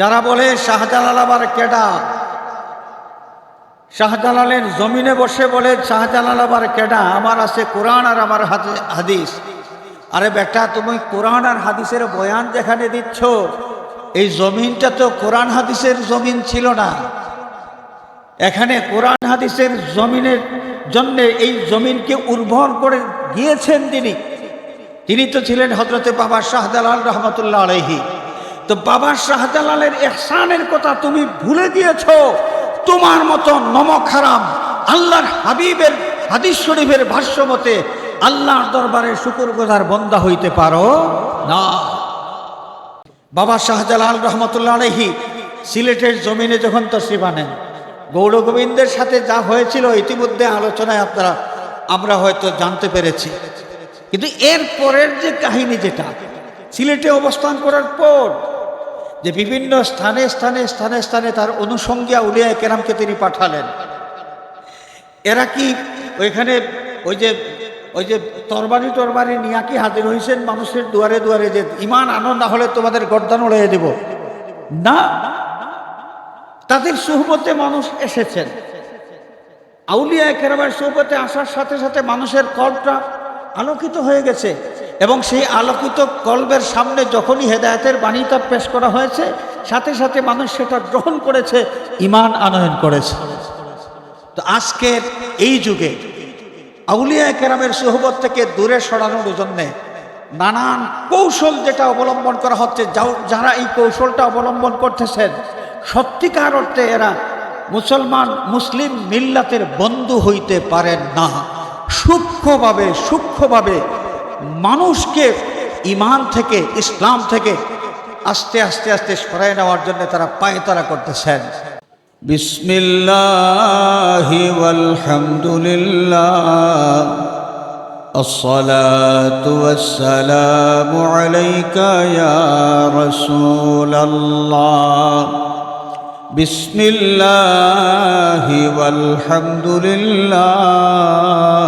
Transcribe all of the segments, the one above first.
যারা বলে শাহজালাল আবার কেডা? শাহজালালের জমিনে বসে বলে শাহজালাল আবার কেডা? আমার আছে কোরআন আর আমার হাদিস। আরে বেটা, তুমি কোরআন আর হাদিসের বয়ান যেখানে দিচ্ছ, এই জমিনটা তো কোরআন হাদিসের জমিন ছিল না। এখানে কোরআন হাদিসের জমিনের জন্য এই জমিনকে উর্বর করে গিয়েছেন তিনি। তিনি তো ছিলেন হজরতে বাবা শাহজালাল রহমতুল্লাহ আলহি তো বাবা শাহজালালের এহসানের কথা তুমি ভুলে গিয়েছ? তোমার মতো নমক হারাম আল্লাহর হাবিবের হাদিস শরীফের ভাষ্য মতে আল্লাহর দরবারে শুকুর গোজার বন্দা হইতে পারো? না। বাবা শাহজালাল রহমতুল্লাহ আলহি সিলেটের জমিনে যখন তসরিফ আনেন গৌর গোবিন্দের সাথে যা হয়েছিল ইতিমধ্যে আলোচনায় আপনারা, আমরা হয়তো জানতে পেরেছি। কিন্তু এর পরের যে কাহিনী যেটা, সিলেটে অবস্থান করার পর যে বিভিন্ন স্থানে স্থানে স্থানে স্থানে তার অনুষঙ্গিয়া উলিয়ায় কেরামকে তিনি পাঠালেন। এরা কি ওইখানে ওই যে ওই যে তরবারি টরবারি নিয়া কি হাজির হয়েছেন মানুষের দুয়ারে দুয়ারে যে ইমান আনন্দ হলে তোমাদের গর্দান উড়াইয়ে দেব। না। তাদের সুহবতে মানুষ এসেছেন। আউলিয়া কেরামের সুহবতে আসার সাথে সাথে মানুষের কলটা আলোকিত হয়ে গেছে। এবং সেই আলোকিত কল্বের সামনে যখনই হেদায়তের বাণীটা পেশ করা হয়েছে, সাথে সাথে মানুষ সেটা গ্রহণ করেছে ইমান আনয়ন করেছে। তো আজকের এই যুগে আউলিয়া কেরামের সোহবত থেকে দূরে সরানোর জন্যে নানান কৌশল যেটা অবলম্বন করা হচ্ছে যারা এই কৌশলটা অবলম্বন করতেছেন, সত্যিকার অর্থে এরা মুসলমান, মুসলিম মিল্লাতের বন্ধু হইতে পারেন না। সূক্ষ্মভাবে সূক্ষ্মভাবে মানুষকে ইমান থেকে ইসলাম থেকে আস্তে আস্তে আস্তে সরাই নেওয়ার জন্য তারা পায়তারা করতেছেন بسم الله والحمد لله الصلاة والسلام عليك يا رسول الله بسم الله والحمد لله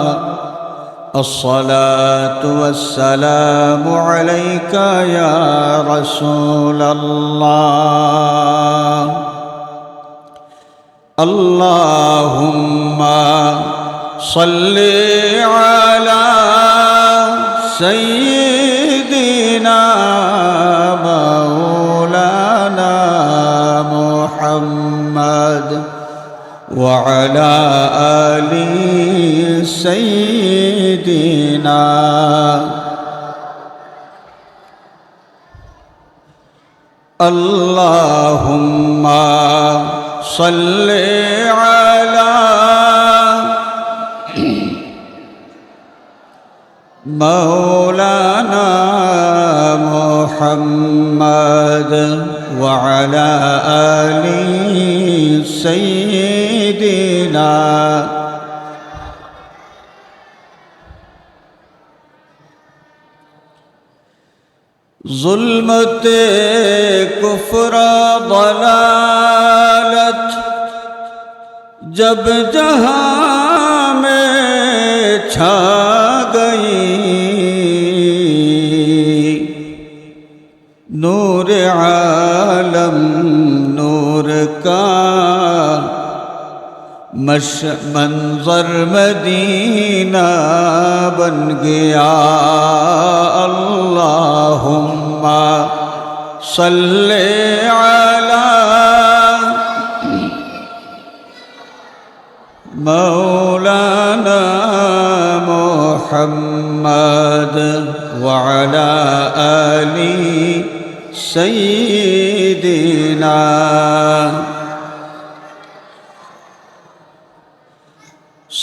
الصلاة والسلام عليك يا رسول الله. اللهم صل على سيدنا وعلى آل سيدنا. اللهم صل على مولانا محمد وعلى آل سيدنا. দেবে না ظلمت کفر ضلالت جب جہاں میں چھا گئی نور عالم مش منظر مدینہ بن گیا۔ اللہم صل علی مولانا محمد وعلى آل سيدنا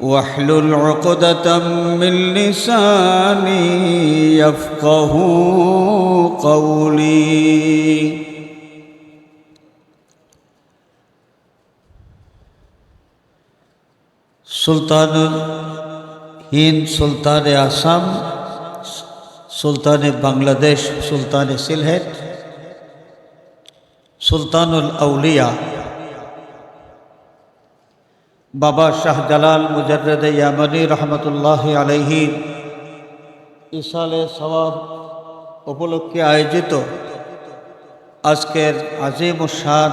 واحلل عقدة من لساني يفقه قولي. سلطان هند سلطان آسام سلطان بنگلاديش سلطان سلهت سلطان الأولياء সুলতানুল আউলিয়া বাবা শাহজালাল মুজরদ ইয়ামানি রহমতুল্লাহ আলহি ইসালে সওয়াব উপলক্ষে আয়োজিত আজকের আজিম শান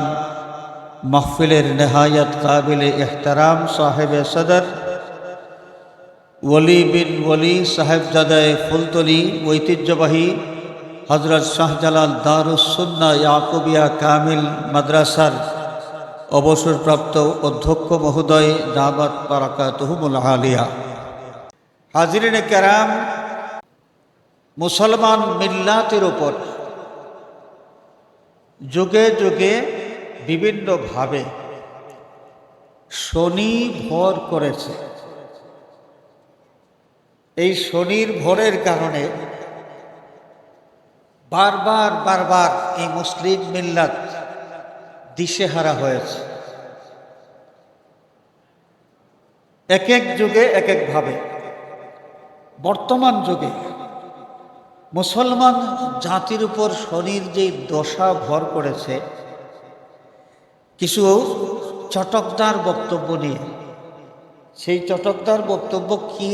মাহফিলের নেহায়ত কাবিল এহতারাম সাহেব সদর ওলি বিন ওলি সাহেবজাদায় ফুলতলি ঐতিহ্যবাহী হজরত শাহজালাল দারুসুন্না ইয়াকুবিয়া কামিল মাদ্রাসার অবসরপ্রাপ্ত অধ্যক্ষ মহোদয় দাবাত বারাকাতহুমুল আলিয়া। হাজিরিনে কেরাম, মুসলমান মিল্লাতের ওপর যুগে যুগে বিভিন্নভাবে শনি ভর করেছে। এই শনির ভরের কারণে বারবার বারবার এই মুসলিম মিল্লাত দিশেহারা হয়েছে। এক এক যুগে, এক একভাবে বর্তমান যুগে, মুসলমান জাতির উপর শনির যে দশা ভর করেছে, কিছু চটকদার বক্তব্য নিয়ে। সেই চটকদার বক্তব্য কি?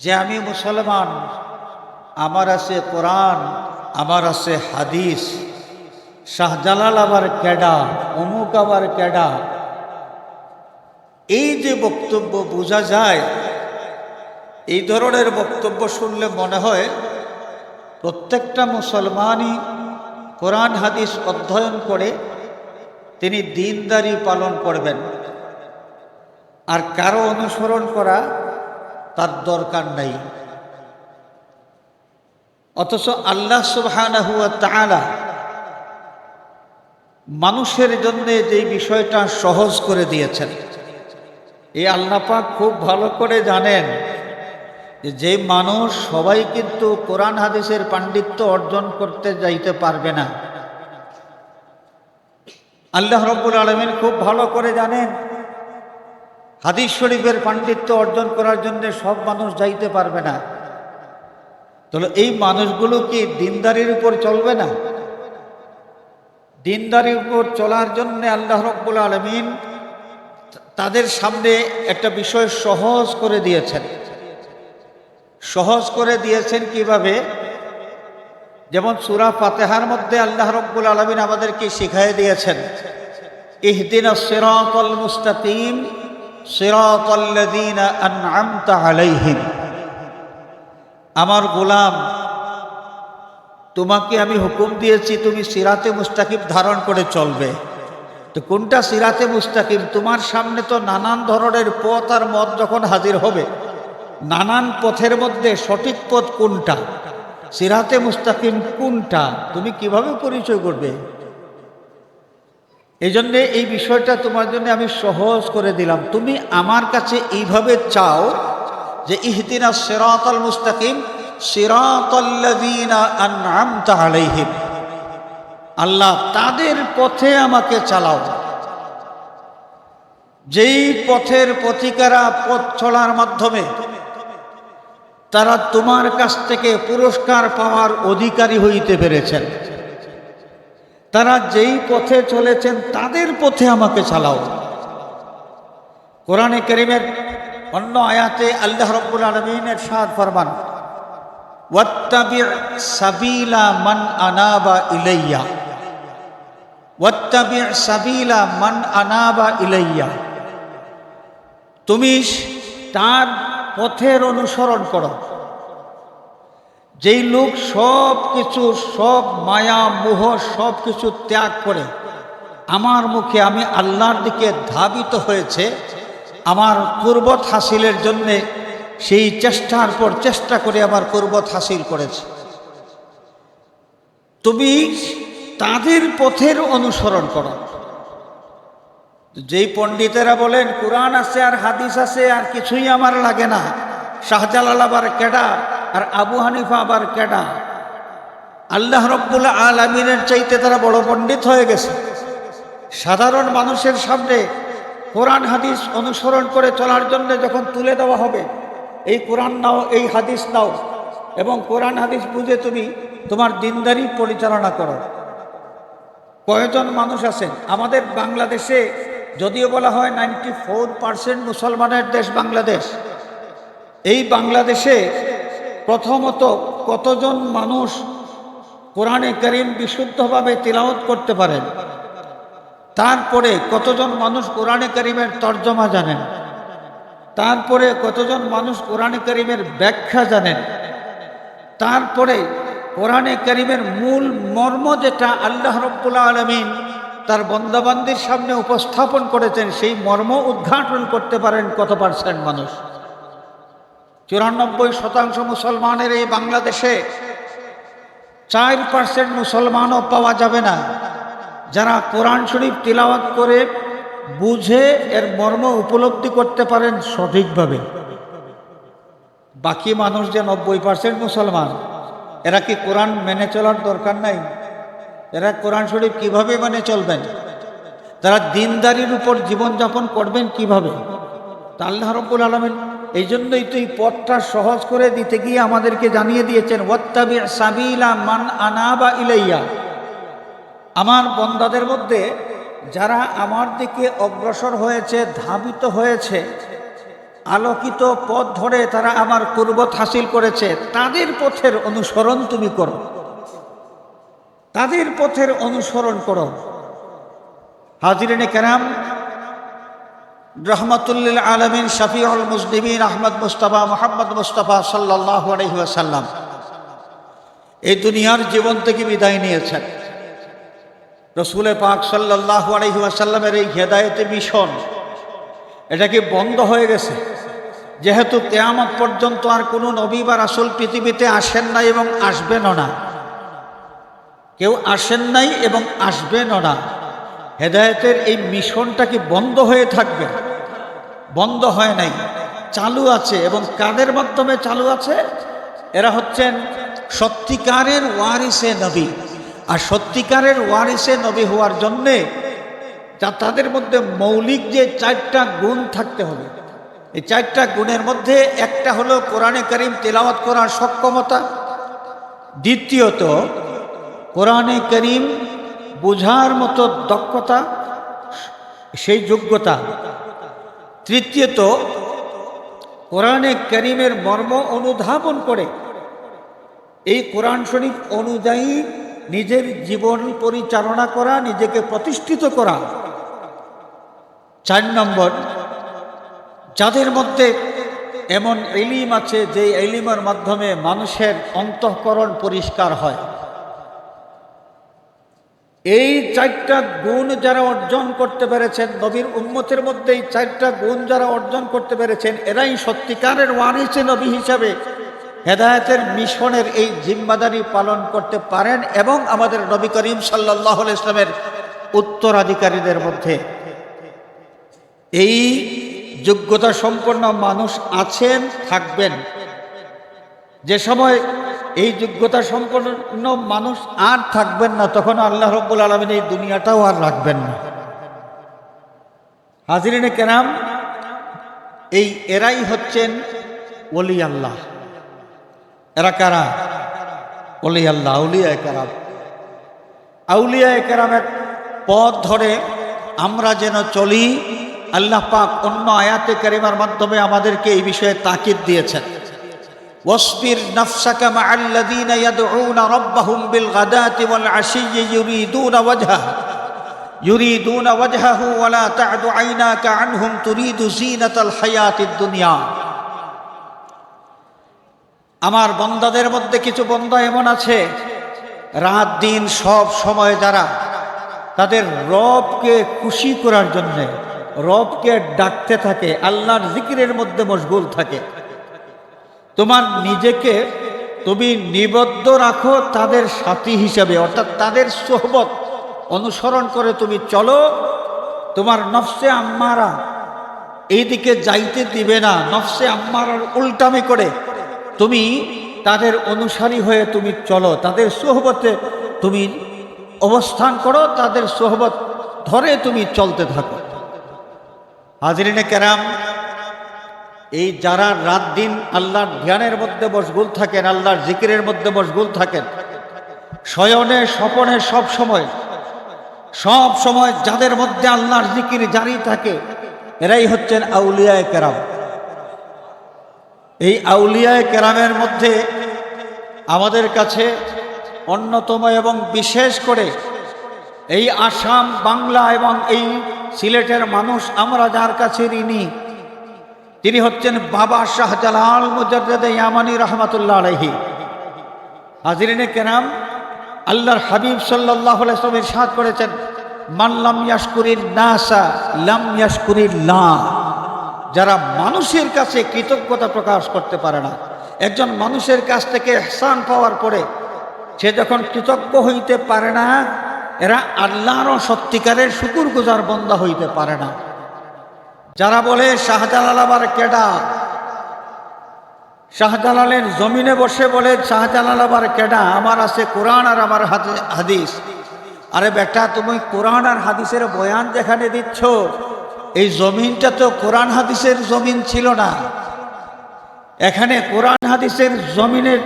যে আমি মুসলমান, আমার আছে কোরআন, আমার আছে হাদিস শাহজালাল আবার ক্যাডা, অমুক আবার ক্যাডা। এই যে বক্তব্য বোঝা যায়, এই ধরনের বক্তব্য শুনলে মনে হয় প্রত্যেকটা মুসলমানই কোরআন, হাদিস অধ্যয়ন করে তিনি দিনদারি পালন করবেন। আর কারও অনুসরণ করা তার দরকার নাই। অথচ আল্লাহ তাআলা মানুষের জন্য যেই বিষয়টা সহজ করে দিয়েছেন এই আল্লাহ পাক খুব ভালো করে জানেন যে মানুষ সবাই কিন্তু কোরআন হাদিসের পাণ্ডিত্য অর্জন করতে যাইতে পারবে না। আল্লাহ রব্বুল আলমিন খুব ভালো করে জানেন হাদিস শরীফের পাণ্ডিত্য অর্জন করার জন্য সব মানুষ যাইতে পারবে না। তাহলে এই মানুষগুলো কি দিনদারির উপর চলবে না? দিনদারির উপর চলার জন্য আল্লাহ রব্বুল আলমিন তাদের সামনে একটা বিষয় সহজ করে দিয়েছেন। সহজ করে দিয়েছেন কীভাবে? যেমন সুরা ফাতেহার মধ্যে আল্লাহ রব্বুল আলমিন আমাদেরকে শিখাই দিয়েছেন, ইহদিন সিরাতল মুস্তাকিম সিরাতল্লাযীনা আনআমতা আলাইহিম। আমার গোলাম তোমাকে আমি হুকুম দিয়েছি, তুমি সিরাতে মুস্তাকিম ধারণ করে চলবে। তো কোনটা সিরাতে মুস্তাকিম? তোমার সামনে তো নানান ধরনের পথ আর মত যখন হাজির হবে, নানান পথের মধ্যে সঠিক পথ কোনটা? সিরাতে মুস্তাকিম কোনটা? তুমি কীভাবে পরিচয় করবে? এই জন্যে এই বিষয়টা তোমার জন্য আমি সহজ করে দিলাম। তুমি আমার কাছে এইভাবে চাও যে ইহদিনা সিরাতাল মুস্তাকিম আল্লাহ তাদের পথে আমাকে চালাও। যেই পথের পথিকারা পথ চলার মাধ্যমে তারা তোমার কাছ থেকে পুরস্কার পাওয়ার অধিকারী হইতে পেরেছেন। তারা যেই পথে চলেছেন তাদের পথে আমাকে চালাও। কোরআনে করিমের অন্য আয়াতে আল্লাহ রব্বুল আলমিনের সাদ ফরমান ইলাইয়া। তুমি তার পথের অনুসরণ করো। যেই লোক সব কিছু সব মায়া, মোহ সব কিছু ত্যাগ করে, আমার মুখে আমি আল্লাহর দিকে ধাবিত হয়েছে, আমার কুরবত হাসিলের জন্যে সেই চেষ্টার পর চেষ্টা করে আমার কুরবত হাসিল করেছে। তুমি তাদের পথের অনুসরণ করো। যেই পণ্ডিতেরা বলেন, কোরআন আছে আর হাদিস আছে, আর কিছুই আমার লাগে না। শাহজালাল আবার কেডা, আর আবু হানিফা আবার কেডা? আল্লাহ রব্বুল্লা আলমিনের চাইতে তারা বড় পণ্ডিত হয়ে গেছে। সাধারণ মানুষের সামনে কোরআন, হাদিস অনুসরণ করে চলার জন্য যখন তুলে দেওয়া হবে এই কোরআন নাও, এই হাদিস নাও এবং কোরআন হাদিস বুঝে তুমি তোমার দিনদারি পরিচালনা করো। কয়জন মানুষ আছেন? আমাদের বাংলাদেশে যদিও বলা হয় নাইনটি ফোর পার্সেন্ট মুসলমানের দেশ বাংলাদেশ। এই বাংলাদেশে প্রথমত কতজন মানুষ কোরআনে করিম বিশুদ্ধভাবে তিলাওত করতে পারেন? তারপরে কতজন মানুষ কোরআনে করিমের তর্জমা জানেন? তারপরে কতজন মানুষ কোরআনে করিমের ব্যাখ্যা জানেন? তারপরে কোরআনে করিমের মূল মর্ম যেটা আল্লাহ রব্বুল্লা আলমিন তার বন্দাবান্দির সামনে উপস্থাপন করেছেন, সেই মর্ম উদ্ঘাটন করতে পারেন কত পার্সেন্ট মানুষ? চুরানব্বই শতাংশ মুসলমানের এই বাংলাদেশে চার পার্সেন্ট মুসলমানও পাওয়া যাবে না। যারা কোরআন শরীফ তিলাওয়াত করে বুঝে এর মর্ম উপলব্ধি করতে পারেন সঠিকভাবে। বাকি মানুষ যে নব্বই পার্সেন্ট মুসলমান, এরা কি কোরআন মেনে চলার দরকার নাই? এরা কোরআন শরীফ কীভাবে মেনে চলবেন? তারা দিনদারির উপর জীবনযাপন করবেন কীভাবে? তা আল্লাহ রব্বুল আলমেন এই জন্যই তো এই পথটা সহজ করে দিতে গিয়ে আমাদেরকে জানিয়ে দিয়েছেন মান আনাবা ইলাইয়া। আমার বন্দাদের মধ্যে যারা আমার দিকে অগ্রসর হয়েছে, ধাবিত হয়েছে, আলোকিত পথ ধরে তারা আমার কুর্বত হাসিল করেছে, তাদের পথের অনুসরণ তুমি করো। তাদের পথের অনুসরণ করো। হাজিরিনে কেরাম, রহমতুল্লিল আলমিন, শফিউল মুসলিমিন আহমদ মুস্তফা, মোহাম্মদ মুস্তফা সাল্লাহ আলহিহাসাল্লাম এই দুনিয়ার জীবন থেকে বিদায় নিয়েছেন। রসুলে পাক সাল্লাহ আলহিহাসাল্লামের এই হেদায়তে মিশন এটা কি বন্ধ হয়ে গেছে? যেহেতু কেয়ামত পর্যন্ত আর কোনো নবী বা রাসুল পৃথিবীতে আসেন নাই এবং আসবেনও না। কেউ আসেন নাই এবং আসবেনও না। হেদায়তের এই মিশনটা কি বন্ধ হয়ে থাকবে? বন্ধ হয় নাই। চালু আছে এবং কাদের মাধ্যমে চালু আছে? এরা হচ্ছেন সত্যিকারের ওয়ারিসে নবী। আর সত্যিকারের ওয়ারিসে নবী হওয়ার জন্যে যা তাদের মধ্যে মৌলিক যে চারটা গুণ থাকতে হবে। এই চারটা গুণের মধ্যে একটা হলো কোরআনে করিম তেলাওয়াত করার সক্ষমতা। দ্বিতীয়ত, কোরআনে করিম বোঝার মতো দক্ষতা, সেই যোগ্যতা। তৃতীয়ত, কোরআনে করিমের মর্ম অনুধাবন করে। এই কোরআন শরীফ অনুযায়ী নিজের জীবন পরিচালনা করা, নিজেকে প্রতিষ্ঠিত করা। চার নম্বর, যাদের মধ্যে এমন এলিম আছে, যে এলিমের মাধ্যমে মানুষের অন্তঃকরণ পরিষ্কার হয়। এই চারটা গুণ যারা অর্জন করতে পেরেছেন, নবীর উন্মতের মধ্যে এই চারটা গুণ যারা অর্জন করতে পেরেছেন, এরাই সত্যিকারের ওয়ারিসে নবী হিসাবে হেদায়তের মিশনের এই জিম্মাদারি পালন করতে পারেন এবং আমাদের নবী করিম সাল্লাহ ইসলামের উত্তরাধিকারীদের মধ্যে। এই যোগ্যতা সম্পন্ন মানুষ আছেন, থাকবেন। যে সময় এই যোগ্যতা সম্পন্ন মানুষ আর থাকবেন না, তখন আল্লাহ রব্বুল আলমিন এই দুনিয়াটাও আর রাখবেন না। হাজিরিনে কেরাম, এই এরাই হচ্ছেন ওলি আল্লাহ। এরা কারা ওলি আল্লাহ আউলিয়া কারাম আউলিয়া কেরামের পথ ধরে আমরা যেন চলি আল্লাহ পাক অন্য আয়াতে কারিমার মাধ্যমে আমাদেরকে এই বিষয়ে তাকিদ দিয়েছেন واصبر نفسك مع الذين يدعون ربهم بالغداة والعشي يريدون وجهه يريدون وجهه ولا تعد عيناك عنهم تريد زينة الحياة الدنيا আমার বন্দাদের মধ্যে কিছু বন্দা এমন আছে। রাত দিন সব সময় যারা তাদের রবকে খুশি করার জন্যে, রবকে ডাকতে থাকে, আল্লাহর জিকিরের মধ্যে মশগুল থাকে। তোমার নিজেকে তুমি নিবদ্ধ রাখো তাদের সাথী হিসাবে, অর্থাৎ তাদের সোহবত অনুসরণ করে তুমি চলো। তোমার নফসে আম্মারা এইদিকে যাইতে দিবে না, নফসে আম্মারার উল্টামি করে। তুমি তাদের অনুসারী হয়ে তুমি চলো, তাদের সোহবতে তুমি অবস্থান করো, তাদের সোহবত ধরে তুমি চলতে থাকো। হাজরিনে কেরাম, এই যারা রাত দিন আল্লাহর ধ্যানের মধ্যে মশগুল থাকেন, আল্লাহর জিকিরের মধ্যে মশগুল থাকেন, শয়নে, স্বপনে, সব সময় সব সময় যাদের মধ্যে আল্লাহর জিকির জারি থাকে, এরাই হচ্ছেন আউলিয়ায় কেরাম। এই আউলিয়ায় কেরামের মধ্যে আমাদের কাছে অন্যতম এবং বিশেষ করে এই আসাম, বাংলা এবং এই সিলেটের মানুষ আমরা যার কাছে ঋণী, তিনি হচ্ছেন বাবা শাহজালাল মুজাদ্দেদ ইয়ামানি রহমতুল্লাহ আলহি হাজিরিনে কেরাম, আল্লাহর হাবিব সাল্লাহ ইসলামের সাদ করেছেন মাল্লাম ইয়াসকুরির নাসা, লাম ইয়াসকুরির লা যারা মানুষের কাছে কৃতজ্ঞতা প্রকাশ করতে পারে না, একজন মানুষের কাছ থেকে এহসান পাওয়ার পরে সে যখন কৃতজ্ঞ হইতে পারে না, এরা আল্লাহরও সত্যিকারের শুকুর গুজার বন্ধা হইতে পারে না। যারা বলে, শাহজালাল আবার কেডা? শাহজালালের জমিনে বসে বলে, শাহজালাল আবার কেডা? আমার আছে কোরআন আর আমার হাদিস। আরে বেটা, তুমি কোরআন আর হাদিসের বয়ান যেখানে দিচ্ছ এই জমিনটা তো কোরআন হাদিসের জমিন ছিল না। এখানে কোরআন হাদিসের জমিনের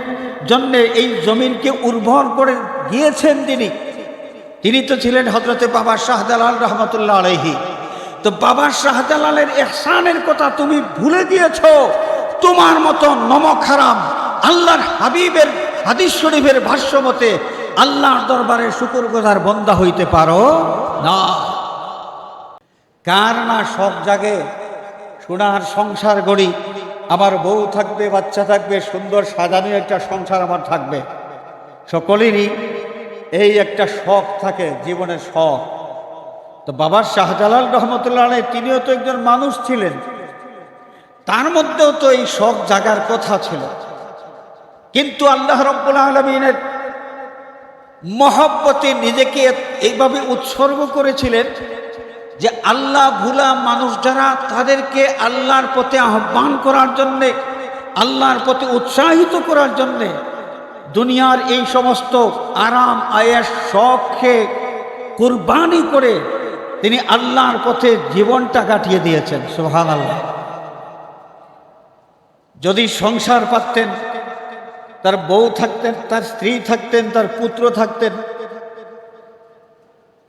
জন্যে এই জমিনকে উর্বর করে গিয়েছেন তিনি। তিনি তো ছিলেন হজরতে বাবা শাহজালাল রহমতুল্লাহ আলহি তো বাবা শাহজালালের এহসানের কথা তুমি ভুলে গিয়েছ? তোমার মতো নমক হারাম আল্লাহর হাবিবের হাদিস শরীফের ভাষ্য মতে আল্লাহর দরবারে শুকুর গোজার বন্দা হইতে পারো না। কার না শখ জাগে? সোনার সংসার গড়ি। আমার বউ থাকবে, বাচ্চা থাকবে, সুন্দর সাজানো একটা সংসার আমার থাকবে। সকলেরই এই একটা শখ থাকে, জীবনের শখ। তো বাবার শাহজালাল রহমতুল্লাহ আলাই তিনিও তো একজন মানুষ ছিলেন। তার মধ্যেও তো এই শখ জাগার কথা ছিল। কিন্তু আল্লাহ রব্বুল আলমিনের মহব্বতে নিজেকে এইভাবে উৎসর্গ করেছিলেন যে আল্লাহ ভুলা মানুষ যারা, তাদেরকে আল্লাহর পথে আহ্বান করার জন্যে, আল্লাহর পথে উৎসাহিত করার জন্যে দুনিয়ার এই সমস্ত আরাম আয়ের শখকে কুরবানি করে তিনি আল্লাহর পথে জীবনটা কাটিয়ে দিয়েছেন সোহান আল্লাহ যদি সংসার পারতেন তার বউ থাকতেন, তার স্ত্রী থাকতেন, তার পুত্র থাকতেন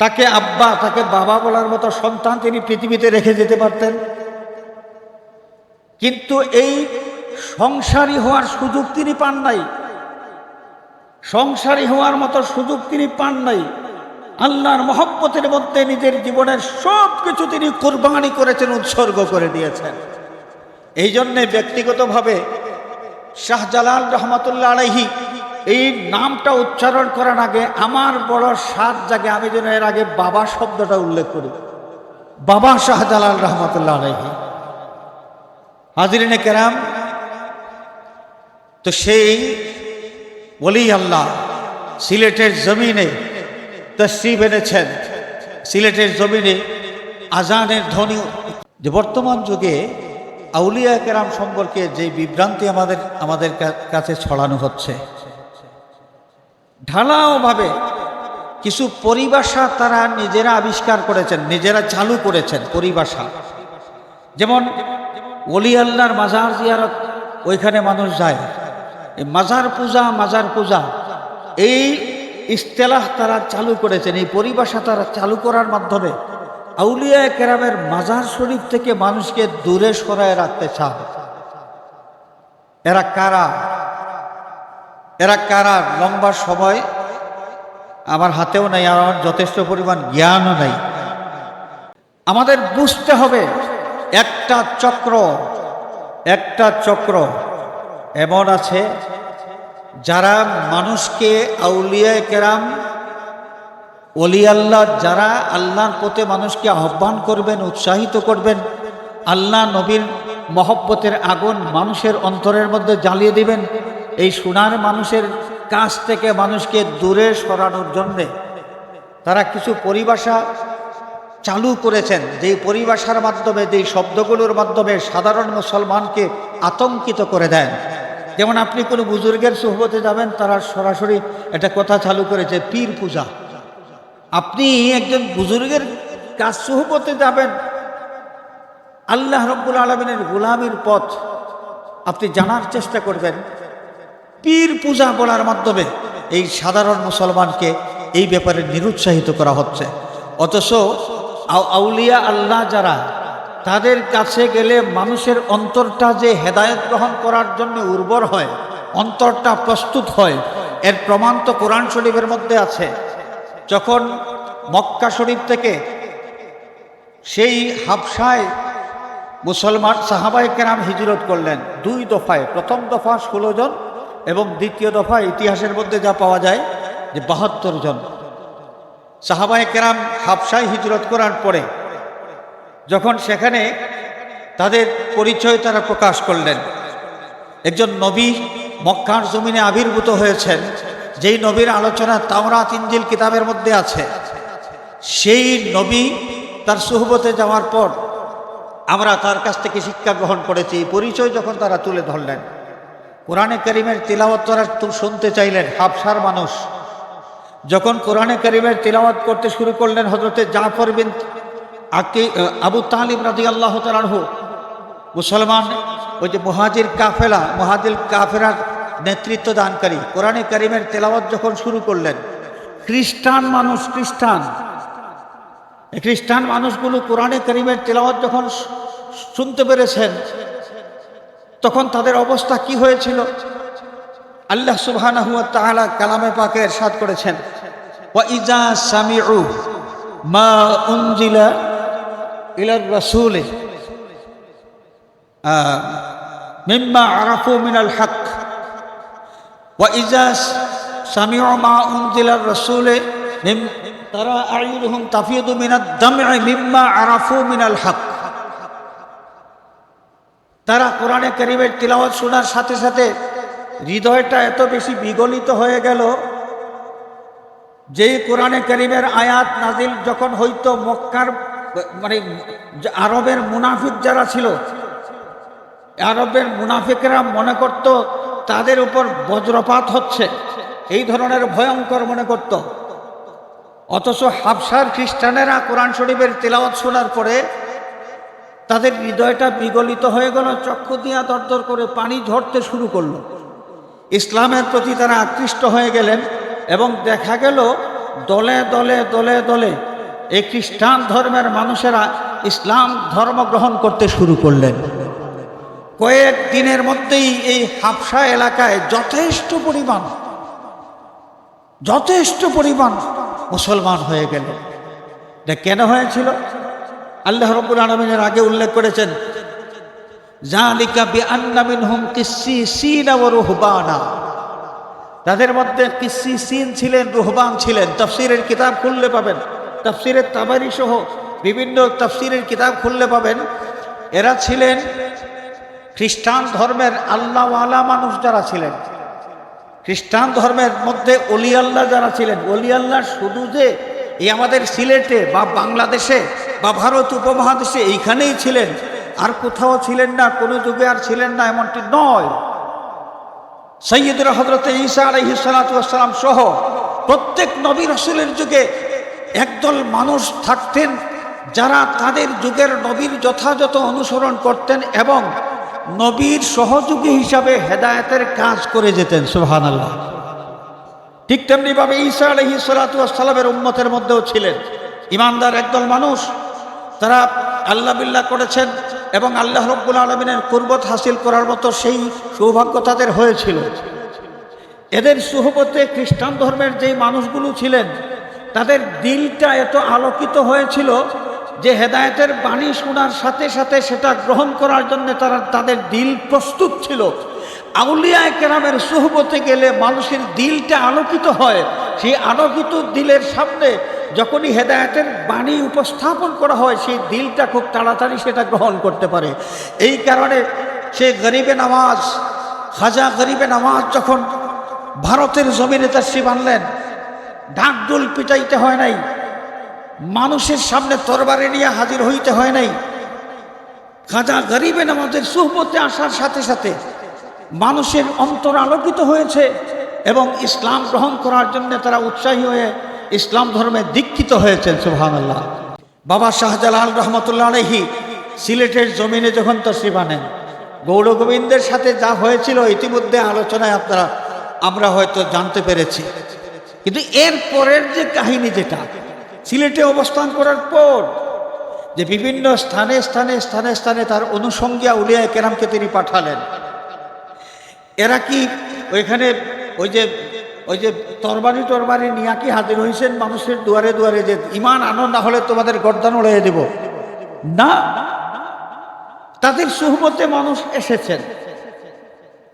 তাকে আব্বা, তাকে বাবা বলার মতো সন্তান তিনি পৃথিবীতে রেখে যেতে পারতেন। কিন্তু এই সংসারী হওয়ার সুযোগ তিনি পান নাই। সংসারী হওয়ার মতো সুযোগ তিনি পান নাই। আল্লাহর মহব্বতের মধ্যে নিজের জীবনের সব কিছু তিনি কোরবানি করেছেন, উৎসর্গ করে দিয়েছেন। এই জন্যে ব্যক্তিগতভাবে শাহজালাল রহমতুল্লাহ আলহি এই নামটা উচ্চারণ করার আগে আমার বড় সাত জাগে, আমি যেন এর আগে বাবা শব্দটা উল্লেখ করি। বাবা শাহজালাল রহমতুল্লাহ আলহি হাজিরিনে কেরাম, তো সেই বলি আল্লাহ সিলেটের জমিনে তশ্রিফ এনেছেন। সিলেটের জমিনে আজানের ধ্বনি, যে বর্তমান যুগে আউলিয়া কেরাম সম্পর্কে যে বিভ্রান্তি আমাদের আমাদের কাছে ছড়ানো হচ্ছে ঢালাওভাবে কিছু পরিভাষা তারা নিজেরা আবিষ্কার করেছেন, নিজেরা চালু করেছেন পরিভাষা। যেমন অলি আল্লাহর মাজার জিয়ারত, ওইখানে মানুষ যায়। এই মাজার পূজা মাজার পূজা, এই ইস্তেলাহ তারা চালু করেছেন, এই পরিভাষা তারা চালু করার মাধ্যমে আউলিয়া কেরামের মাজার শরীফ থেকে মানুষকে দূরে সরায় রাখতে চান এরা কারা? এরা কারা? লম্বা সময় আমার হাতেও নেই, আর আমার যথেষ্ট পরিমাণ জ্ঞানও নেই। আমাদের বুঝতে হবে, একটা চক্র একটা চক্র এমন আছে, যারা মানুষকে আউলিয়া কেরাম অলি আল্লাহ যারা আল্লাহর পথে মানুষকে আহ্বান করবেন, উৎসাহিত করবেন, আল্লাহ নবীর মহব্বতের আগুন মানুষের অন্তরের মধ্যে জ্বালিয়ে দিবেন। এই সোনার মানুষের কাছ থেকে মানুষকে দূরে সরানোর জন্যে তারা কিছু পরিভাষা চালু করেছেন। যেই পরিভাষার মাধ্যমে, যেই শব্দগুলোর মাধ্যমে সাধারণ মুসলমানকে আতঙ্কিত করে দেন। যেমন আপনি কোনো বুজুর্গের সুহবতে যাবেন, তারা সরাসরি একটা কথা চালু করেছে, পীর পূজা। আপনি একজন বুজুর্গের কাজ সুহবতে যাবেন, আল্লাহ রব্বুল আলমিনের গোলামির পথ আপনি জানার চেষ্টা করবেন। পীর পূজা বলার মাধ্যমে এই সাধারণ মুসলমানকে এই ব্যাপারে নিরুৎসাহিত করা হচ্ছে। অথচ আউ- আউলিয়া আল্লাহ যারা, তাদের কাছে গেলে মানুষের অন্তরটা যে হেদায়ত গ্রহণ করার জন্য উর্বর হয়, অন্তরটা প্রস্তুত হয়, এর প্রমাণ তো কোরআন শরীফের মধ্যে আছে। যখন মক্কা শরীফ থেকে সেই হাবসায় মুসলমান সাহাবাই কেরাম হিজরত করলেন, দুই দফায়, প্রথম দফা ষোলো জন এবং দ্বিতীয় দফা ইতিহাসের মধ্যে যা পাওয়া যায়, যে বাহাত্তর জন। সাহাবাই কেরাম হাবসায় হিজরত করার পরে যখন সেখানে তাদের পরিচয় তারা প্রকাশ করলেন, একজন নবী মক্কার জমিনে আবির্ভূত হয়েছেন, যেই নবীর আলোচনা তাওরাত ইঞ্জিল কিতাবের মধ্যে আছে। সেই নবী তার সুহবতে যাওয়ার পর আমরা তার কাছ থেকে শিক্ষা গ্রহণ করেছি। পরিচয় যখন তারা তুলে ধরলেন কোরআনে করিমের তিলাওয়াত তু শুনতে চাইলেন, হাফসার মানুষ, যখন কোরআনে করিমের তিলাওয়াত করতে শুরু করলেন হজরতে জাফর বিন আকি আবু তালিম রাজি আল্লাহ তালাহু মুসলমান, ওই যে মুহাজির কাফেলা, মুহাজির কাফেরার নেতৃত্ব দানকারী, কোরআনে করিমের তেলাওয়াত যখন শুরু করলেন, খ্রিস্টান মানুষ, খ্রিস্টান খ্রিস্টান মানুষগুলো কোরআনে করিমের তেলাওয়াত যখন শুনতে পেরেছেন তখন তাদের অবস্থা কি হয়েছিল? আল্লাহ তাআলা কালামে পাকে ইরশাদ করেছেন। ওয়া ইজা সামিউ মা উনজিলা ইলার রাসূল। মিম্মা আরাফু মিনাল হক। ওয়া ইজা সামিউ মা উনজিলার রাসূল তারা আইয়ুরহুম তাফিদু মিনাদ দাম'i মিম্মা আরাফু মিনাল হক। তারা কোরআনে করিমের তিলাওয়াত শোনার সাথে সাথে হৃদয়টা এত বেশি বিগলিত হয়ে গেল যেই কোরআনে করিমের আয়াত নাজিল যখন হইতো মক্কার মানে আরবের মুনাফিক যারা ছিল, আরবের মুনাফিকরা মনে করত তাদের উপর বজ্রপাত হচ্ছে, এই ধরনের ভয়ঙ্কর মনে করত। অথচ হাবসার খ্রিস্টানেরা কোরআন শরীফের তেলাওয়াত শোনার পরে তাদের হৃদয়টা বিগলিত হয়ে গেল, চক্ষু দিয়া দরদর করে পানি ঝরতে শুরু করল। ইসলামের প্রতি তারা আকৃষ্ট হয়ে গেলেন এবং দেখা গেল, দলে দলে দলে দলে এই খ্রিস্টান ধর্মের মানুষেরা ইসলাম ধর্ম গ্রহণ করতে শুরু করলেন। কয়েক দিনের মধ্যেই এই হাফসা এলাকায় যথেষ্ট পরিমাণ যথেষ্ট পরিমাণ মুসলমান হয়ে গেল। কেন হয়েছিল? আল্লাহ রব্বুল আলমিনের আগে উল্লেখ করেছেন রুহবানা। তাদের মধ্যে কিসি সিন ছিলেন, রুহবান ছিলেন। তাফসিরের কিতাব খুললে পাবেন। তফসিরের তাবারি সহ বিভিন্ন তাফসিরের কিতাব খুললে পাবেন। এরা ছিলেন খ্রিস্টান ধর্মের আল্লাহওয়ালা মানুষ যারা ছিলেন। খ্রিস্টান ধর্মের মধ্যে অলি আল্লাহ যারা ছিলেন, অলি আল্লাহ শুধু যে এই আমাদের সিলেটে বা বাংলাদেশে বা ভারত উপমহাদেশে এইখানেই ছিলেন। আর কোথাও ছিলেন না, কোনো যুগে আর ছিলেন না, এমনটি নয়। সৈয়দুল হজরত ঈসা আলহিসালাম সহ প্রত্যেক নবী রসুলের যুগে একদল মানুষ থাকতেন, যারা তাদের যুগের নবীর যথাযথ অনুসরণ করতেন এবং নবীর সহযোগী হিসাবে হেদায়েতের কাজ করে যেতেন সুহান আল্লাহ ঠিক তেমনিভাবে ঈসা আলহি সালাতামের উম্মতের মধ্যেও ছিলেন। ইমানদার একদল মানুষ, তারা আল্লাহ বিল্লাহ করেছেন এবং আল্লাহ রব্বুল আলমিনের কুরবত হাসিল করার মতো সেই সৌভাগ্য তাদের হয়েছিল। এদের সুহবতে খ্রিস্টান ধর্মের যেই মানুষগুলো ছিলেন, তাদের দিলটা এত আলোকিত হয়েছিল যে হেদায়তের বাণী শোনার সাথে সাথে সেটা গ্রহণ করার জন্য তারা তাদের দিল প্রস্তুত ছিল। আউলিয়ায় কেরামের সুহবতে গেলে মানুষের দিলটা আলোকিত হয়। সেই আলোকিত দিলের সামনে যখনই হেদায়েতের বাণী উপস্থাপন করা হয়, সেই দিলটা খুব তাড়াতাড়ি সেটা গ্রহণ করতে পারে। এই কারণে সে গরিবে নামাজ, খাজা গরিবে নামাজ যখন ভারতের জমিনে তাশ্রী আনলেন ঢাকডুল পিটাইতে হয় নাই, মানুষের সামনে তরবারে নিয়ে হাজির হইতে হয় নাই, খাজা গরিবে নামাজের সুহবতে আসার সাথে সাথে মানুষের অন্তর আলোকিত হয়েছে এবং ইসলাম গ্রহণ করার জন্য তারা উৎসাহী হয়ে ইসলাম ধর্মে দীক্ষিত হয়েছেন সুহান আল্লাহ বাবা শাহজালাল রহমতুল্লাহ আলহি সিলেটের জমিনে যখন তশরিফ আনেন গৌর গোবিন্দের সাথে যা হয়েছিল ইতিমধ্যে আলোচনায় আপনারা, আমরা হয়তো জানতে পেরেছি। কিন্তু এর পরের যে কাহিনী যেটা, সিলেটে অবস্থান করার পর যে বিভিন্ন স্থানে স্থানে স্থানে স্থানে তার অনুষঙ্গিয়া উলিয়া কেরামকে তিনি পাঠালেন এরা কি ওইখানে ওই যে ওই যে তরবারি টরবারি নিয়া কি হাজির হয়েছেন মানুষের দুয়ারে দুয়ারে যে ইমান আনন্দ না হলে তোমাদের গর্দান উড়িয়ে দেব? না। তাদের সুহবতে মানুষ এসেছেন।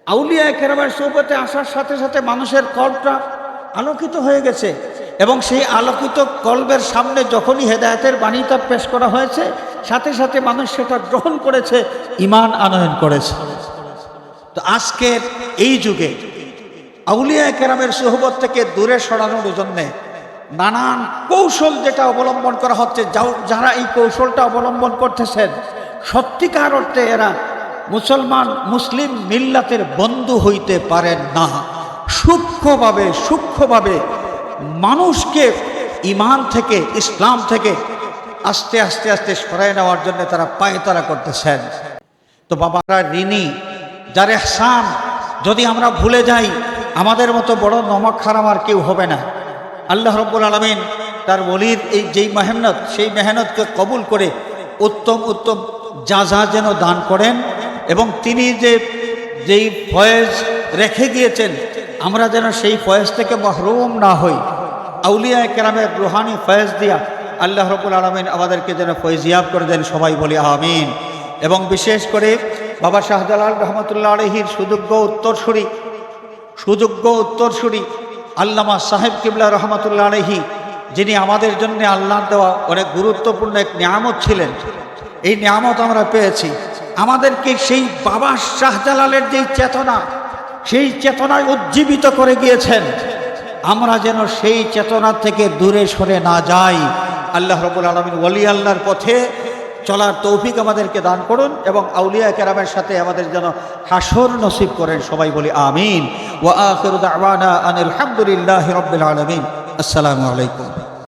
আউলিয়া কেরামের সুহবতে আসার সাথে সাথে মানুষের কল্পটা আলোকিত হয়ে গেছে এবং সেই আলোকিত কল্পের সামনে যখনই হেদায়তের বাণীটা পেশ করা হয়েছে, সাথে সাথে মানুষ সেটা গ্রহণ করেছে, ইমান আনয়ন করেছে। তো আজকের এই যুগে আউলিয়া কেরামের সুহবত থেকে দূরে সরানোর জন্যে নানান কৌশল যেটা অবলম্বন করা হচ্ছে যারা এই কৌশলটা অবলম্বন করতেছেন, সত্যিকার অর্থে এরা মুসলমান, মুসলিম মিল্লাতের বন্ধু হইতে পারেন না। সূক্ষ্মভাবে সূক্ষ্মভাবে মানুষকে ইমান থেকে, ইসলাম থেকে আস্তে আস্তে আস্তে সরাই নেওয়ার জন্য তারা পায়তারা করতেছেন। তো বাবারা ঋণী যার এহসান, যদি আমরা ভুলে যাই, আমাদের মতো বড় নমক খারাম আর কেউ হবে না। আল্লাহ রব্বুল আলমিন তার বলির এই যেই মেহনত, সেই মেহনতকে কবুল করে উত্তম উত্তম যা যা যেন দান করেন এবং তিনি যে, যেই ফয়েজ রেখে গিয়েছেন আমরা যেন সেই ফয়েজ থেকে মহরুম না হই। আউলিয়া কেরামের রুহানি ফয়েজ দিয়া আল্লাহ রবুল আলমিন আমাদেরকে যেন ফয়েজিয়াব করে দেন, সবাই বলি আমিন। এবং বিশেষ করে বাবা শাহজালাল রহমতুল্লাহ আলহির সুযোগ্য উত্তরসূরি সুযোগ্য উত্তরসূরি আল্লামা সাহেব কিবলা রহমতুল্লাহ আলহি যিনি আমাদের জন্য আল্লাহ দেওয়া অনেক গুরুত্বপূর্ণ এক নিয়ামত ছিলেন। এই নিয়ামত আমরা পেয়েছি। আমাদেরকে সেই বাবা শাহজালালের যেই চেতনা, সেই চেতনায় উজ্জীবিত করে গিয়েছেন? আমরা যেন সেই চেতনা থেকে দূরে সরে না যাই। আল্লাহ রবুল আলমিন ওলি আল্লাহর পথে চলার তৌফিক আমাদেরকে দান করুন এবং আউলিয়া কেরামের সাথে আমাদের যেন হাসর নসিব করেন সবাই বলি আমিন। ওয়া আখিরু দাওয়ানা আনিল হামদুলিল্লাহি রাব্বিল আলামিন। আসসালামু আলাইকুম।